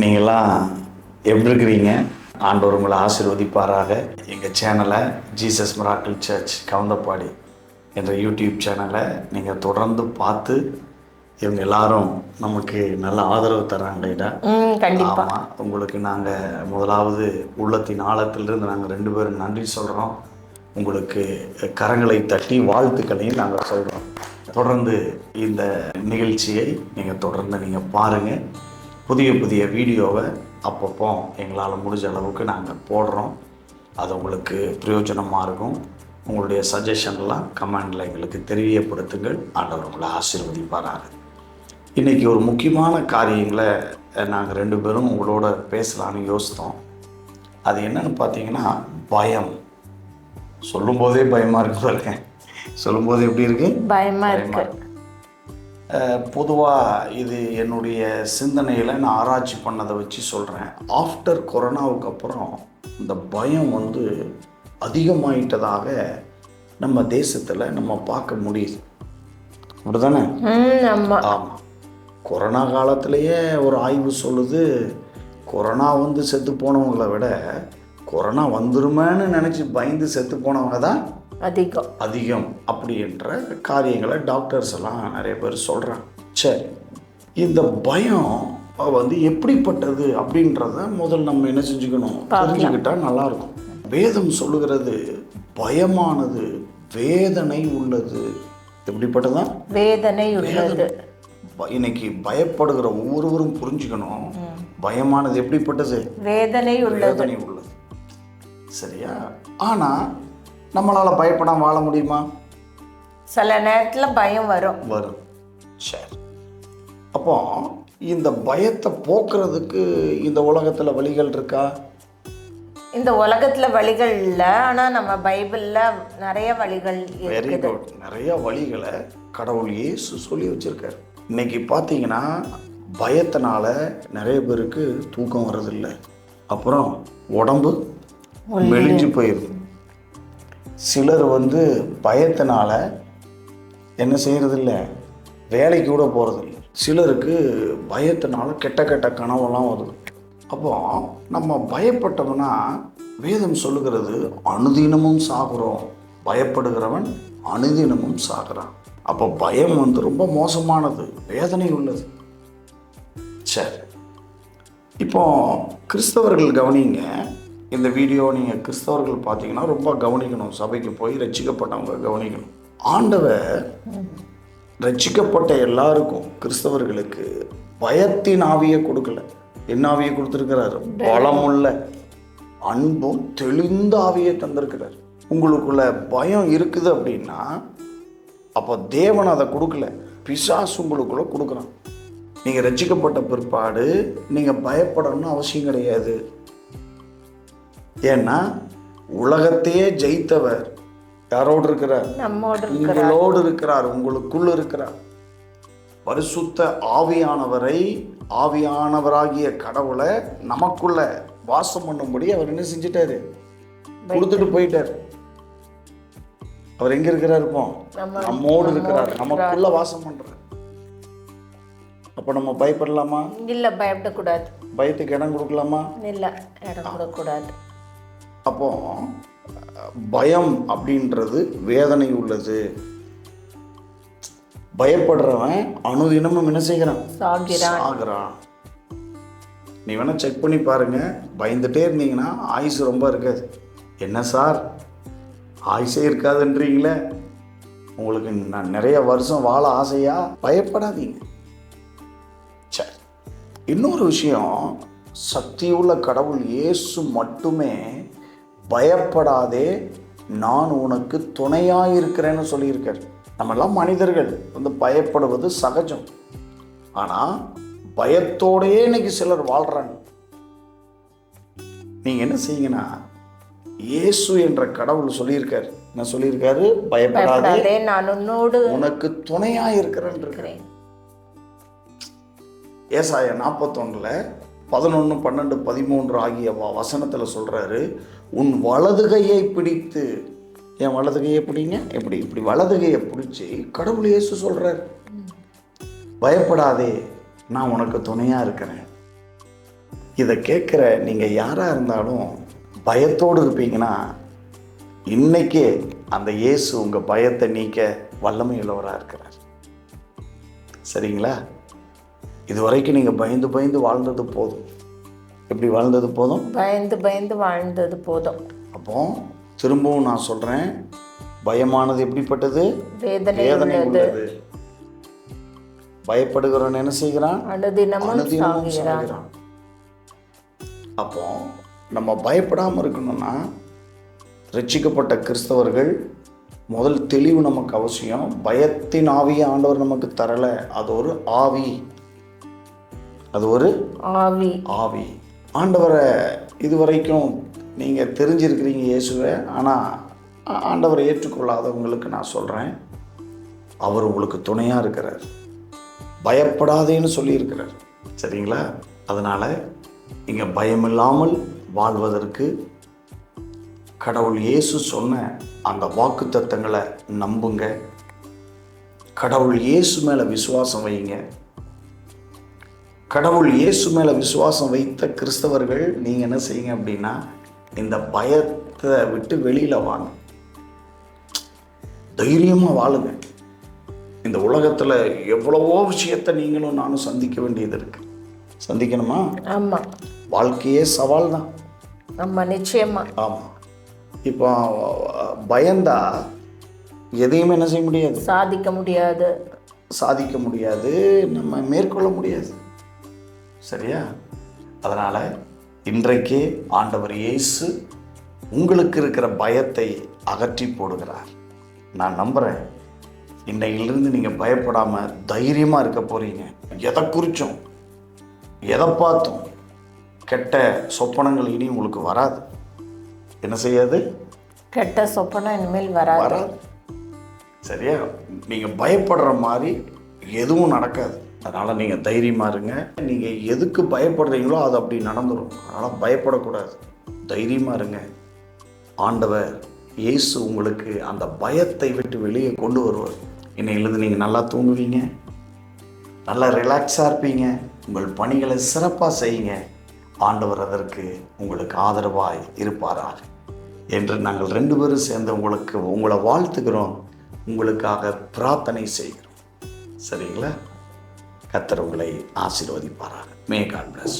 நீங்களாம் எப்படி இருக்கிறீங்க? ஆண்டவர் உங்களை ஆசீர்வதிப்பாராக. எங்கள் சேனலை ஜீசஸ் மிராக்கிள் சர்ச் கவுந்தப்பாடி என்ற யூடியூப் சேனலை நீங்கள் தொடர்ந்து பார்த்து இவங்க எல்லாரும் நமக்கு நல்ல ஆதரவு கண்டிப்பா. ஆமாம் உங்களுக்கு நாங்கள் முதலாவது உள்ளத்தின் ஆழத்திலிருந்து நாங்கள் ரெண்டு பேரும் நன்றி சொல்கிறோம் உங்களுக்கு கரங்களை தட்டி வாழ்த்துக்களையும் நாங்கள் சொல்கிறோம் தொடர்ந்து இந்த நிகழ்ச்சியை நீங்கள் தொடர்ந்து நீங்கள் பாருங்கள் புதிய புதிய வீடியோவை அப்பப்போ எங்களால் முடிஞ்ச அளவுக்கு நாங்கள் போடுறோம். அது உங்களுக்கு பிரயோஜனமாக இருக்கும். உங்களுடைய சஜஷன்லாம் கமெண்டில் எங்களுக்கு தெரியப்படுத்துங்கள். ஆண்டவர் உங்களை ஆசீர்வதிப்பாராங்க இன்றைக்கி ஒரு முக்கியமான காரியங்களை நாங்கள் ரெண்டு பேரும் உங்களோட பேசலான்னு யோசித்தோம். அது என்னன்னு பார்த்தீங்கன்னா பயம். சொல்லும்போதே பயமாக இருக்கு பாருங்க. சொல்லும்போது எப்படி இருக்கு. பயமா இருக்கு. பொதுவாக இது என்னுடைய சிந்தனையில் நான் ஆராய்ச்சி பண்ணதை வச்சு சொல்கிறேன் ஆஃப்டர் கொரோனாவுக்கு அப்புறம் இந்த பயம் வந்து அதிகமாயிட்டதாக நம்ம தேசத்தில் நம்ம பார்க்க முடியுது. அப்படிதானே? ஆமாம் கொரோனா காலத்திலேயே ஒரு ஆய்வு சொல்லுது கொரோனா வந்து செத்து போனவங்கள விட கொரோனா வந்துருமேன்னு நினச்சி பயந்து செத்து போனவங்க தான் அதிகம். அதிகம் அப்படி என்ற காரியங்களை டாக்டர்ஸ் எல்லாம் நிறைய பேர் சொல்கிறாங்க சரி இந்த பயம் வந்து எப்படிப்பட்டது அப்படின்றத முதல்ல நம்ம என்ன செஞ்சுக்கணும்? தெரிஞ்சுக்கிட்டா நல்லா இருக்கும் வேதம் சொல்லுகிறது பயமானது வேதனை உள்ளது. எப்படிப்பட்டதா? வேதனை உள்ளது. இன்னைக்கு பயப்படுகிற ஒவ்வொருவரும் புரிஞ்சுக்கணும். பயமானது எப்படிப்பட்டது? வேதனை உள்ளது. வேதனை உள்ளது. சரியா? ஆனால் நம்மளால் பயப்படாம வாழ முடியுமா? சில நேரத்துல பயம் வரும். வரும். சரி. அப்போ இந்த பயத்தை போக்குறதுக்கு இந்த உலகத்தில் வழிகள் இருக்கா? இந்த உலகத்துல வழிகள் இல்ல. ஆனா நம்ம பைபிள்ல நிறைய வழிகள் வெரி குட் நிறைய வழிகளை கடவுள் இயேசு சொல்லி வச்சிருக்காரு. இன்னைக்கு பார்த்தீங்கன்னா பயத்தினால நிறைய பேருக்கு தூக்கம் வர்றதில்ல. அப்புறம் உடம்பு மெலிஞ்சு போயிடுது சிலர் வந்து பயத்தினால என்ன செய்கிறதில்ல வேலைக்கு கூட போகிறதில்ல சிலருக்கு பயத்தினால கெட்ட கெட்ட கனவெல்லாம் வருது அப்போ நம்ம பயப்பட்டோம்னா வேதம் சொல்லுகிறது அனுதினமும் சாகுறோம். பயப்படுகிறவன் அனுதினமும் சாகுறான். அப்போ பயம் வந்து ரொம்ப மோசமானது வேதனை உள்ளது. சரி. இப்போ கிறிஸ்தவர்கள் கவனிங்க இந்த வீடியோ நீங்கள் கிறிஸ்தவர்கள் பார்த்தீங்கன்னா ரொம்ப கவனிக்கணும். சபைக்கு போய் ரட்சிக்கப்பட்டவங்க கவனிக்கணும். ஆண்டவர் ரட்சிக்கப்பட்ட எல்லாருக்கும் கிறிஸ்தவர்களுக்கு பயத்தின் ஆவியை கொடுக்கல. என்ன ஆவியை கொடுத்துருக்கிறாரு? பலமுள்ள அன்பும் தெளிந்த ஆவியை தந்திருக்கிறார். உங்களுக்குள்ள பயம் இருக்குது அப்படின்னா அப்போ தேவன் அதை கொடுக்கல. பிசாசு உங்களுக்குள்ள கொடுக்குறான். நீங்கள் ரட்சிக்கப்பட்ட பிற்பாடு நீங்கள் பயப்படணும்னு அவசியம் கிடையாது. ஏன்னா உலகத்தையே ஜெயித்தவர் யாரோடு இருக்கிறார்? உங்களோடு இருக்கிறார் உங்களுக்குள் இருக்கிறார். பரிசுத்த ஆவியானவரை ஆவியானவராகிய கடவுளை நமக்குள்ள வாசம் பண்ணும்படி அவர் என்ன செஞ்சிட்டாரு? கொடுத்துட்டு போயிட்டார். அவர் எங்க இருக்கிறார் இப்போ? நம்ம- நம்மோடு இருக்கிறார். நமக்குள்ள வாசம் பண்றார். அப்ப நம்ம பயப்படலாமா? இல்ல பயப்படக்கூடாது. பயத்துக்கு இடம் கொடுக்கலாமா? இல்ல இடம் கூடாது அப்போ பயம் அப்படின்றது வேதனை உள்ளது. பயப்படுறவன் அனுதினமும் என்ன செய்கிறான்? சாகுறான். நீ வேணா செக் பண்ணி பாருங்க. பயந்துட்டே இருந்தீங்கன்னா ஆயுசு ரொம்ப இருக்காது. என்ன சார்? ஆயுசே இருக்காதுன்றீங்களே? உங்களுக்கு நான் நிறைய வருஷம் வாழ ஆசையா? பயப்படாதீங்க. சரி இன்னொரு விஷயம் சக்தியுள்ள கடவுள் இயேசு மட்டுமே பயப்படாதே நான் உனக்கு துணையாயிருக்கிறேன்னு சொல்லியிருக்கார். நம்மெல்லாம் மனிதர்கள் வந்து பயப்படுவது சகஜம். ஆனால் பயத்தோடையே இன்னைக்கு சிலர் வாழ்கிறாங்க நீங்கள் என்ன செய்யுங்கன்னா இயேசு என்ற கடவுள் சொல்லியிருக்கார். என்ன சொல்லியிருக்காரு? பயப்படாதே நான் உன்னோடு உனக்கு துணையாக இருக்கிறேன். இருக்கிறேன் இருக்கிறேன் ஏசாயா நாற்பத்தொன்னில் பதினொன்று பன்னெண்டு பதிமூன்று ஆகிய வசனத்தில் சொல்கிறாரு உன் வலதுகையை பிடித்து என் வலதுகையை பிடிங்க? எப்படி? இப்படி வலதுகையை பிடிச்சி கடவுள் இயேசு சொல்கிறார் பயப்படாதே நான் உனக்கு துணையாக இருக்கிறேன். இதை கேட்குற நீங்கள் யாராக இருந்தாலும் பயத்தோடு இருப்பீங்கன்னா இன்னைக்கே அந்த இயேசு உங்கள் பயத்தை நீக்க வல்லமை உள்ளவராக இருக்கிறார். சரிங்களா? இது வரைக்கும் நீங்கள் பயந்து பயந்து வாழ்ந்தது போதும். எப்படி வாழ்ந்தது போதும்? பயந்து பயந்து வாழ்ந்தது போதும். அப்போ திரும்பவும் நான் சொல்கிறேன் பயமானது எப்படிப்பட்டது? வேதனை உள்ளது. பயப்படுகிறவன் என்ன செய்கிறான்? அனுதினமும் சாகிறான் அப்போ நம்ம பயப்படாமல் இருக்கணும்னா ரட்சிக்கப்பட்ட கிறிஸ்தவர்கள் முதல் தெளிவு நமக்கு அவசியம். பயத்தின் ஆவியை ஆண்டவர் நமக்கு தரலை. அது ஒரு ஆவி. அது ஒரு ஆவி. ஆவி. ஆண்டவரை இதுவரைக்கும் நீங்கள் தெரிஞ்சிருக்கிறீங்க இயேசுவை ஆனால் ஆண்டவரை ஏற்றுக்கொள்ளாதவங்களுக்கு நான் சொல்கிறேன் அவர் உங்களுக்கு துணையாக இருக்கிறார். பயப்படாதேன்னு சொல்லியிருக்கிறார். சரிங்களா? அதனால் இங்கே பயமில்லாமல் வாழ்வதற்கு கடவுள் இயேசு சொன்ன அந்த வாக்கு தத்தங்களை நம்புங்க. கடவுள் இயேசு மேலே விசுவாசம் வைங்க. கடவுள் இயேசு மேலே விசுவாசம் வைத்த கிறிஸ்தவர்கள் நீங்கள் என்ன செய்யுங்க அப்படின்னா இந்த பயத்தை விட்டு வெளியில் வாங்க. தைரியமாக வாழுங்க. இந்த உலகத்தில் எவ்வளவோ விஷயத்தை நீங்களும் நானும் சந்திக்க வேண்டியது இருக்கு. சந்திக்கணுமா? ஆமா. வாழ்க்கையே சவால் தான். ஆமா நிச்சயமா. ஆமாம் இப்போ பயந்தா எதையுமே என்ன செய்ய முடியாது? சாதிக்க முடியாது. சாதிக்க முடியாது நம்ம மேற்கொள்ள முடியாது. சரியா? அதனால் இன்றைக்கே ஆண்டவர் இயேசு உங்களுக்கு இருக்கிற பயத்தை அகற்றி போடுகிறார். நான் நம்புகிறேன் இன்னையிலிருந்து நீங்கள் பயப்படாமல் தைரியமாக இருக்க போகிறீங்க எதை குறித்தும் எதை பார்த்தும் கெட்ட சொப்பனங்கள் இனி உங்களுக்கு வராது. என்ன செய்யாது? கெட்ட சொப்பனம் இனிமேல் வராது. சரியா? நீங்கள் பயப்படுற மாதிரி எதுவும் நடக்காது. அதனால் நீங்கள் தைரியமாக இருங்க. நீங்கள் எதுக்கு பயப்படுறீங்களோ அது அப்படி நடந்துடும் அதனால் பயப்படக்கூடாது. தைரியமாக இருங்க. ஆண்டவர் இயேசு உங்களுக்கு அந்த பயத்தை விட்டு வெளியே கொண்டு வருவார். இன்னையிலிருந்து நீங்கள் நல்லா தூங்குவீங்க. நல்லா ரிலாக்ஸாக இருப்பீங்க. உங்கள் பணிகளை சிறப்பாக செய்யுங்க. ஆண்டவர் அதற்கு உங்களுக்கு ஆதரவாய் இருப்பாராக. என்று நாங்கள் ரெண்டு பேரும் சேர்ந்து உங்களுக்கு உங்களை வாழ்த்துக்கிறோம் உங்களுக்காக பிரார்த்தனை செய்கிறோம். சரிங்களா? கத்தர் உங்களை ஆசீர்வதிப்பாராக. May God plus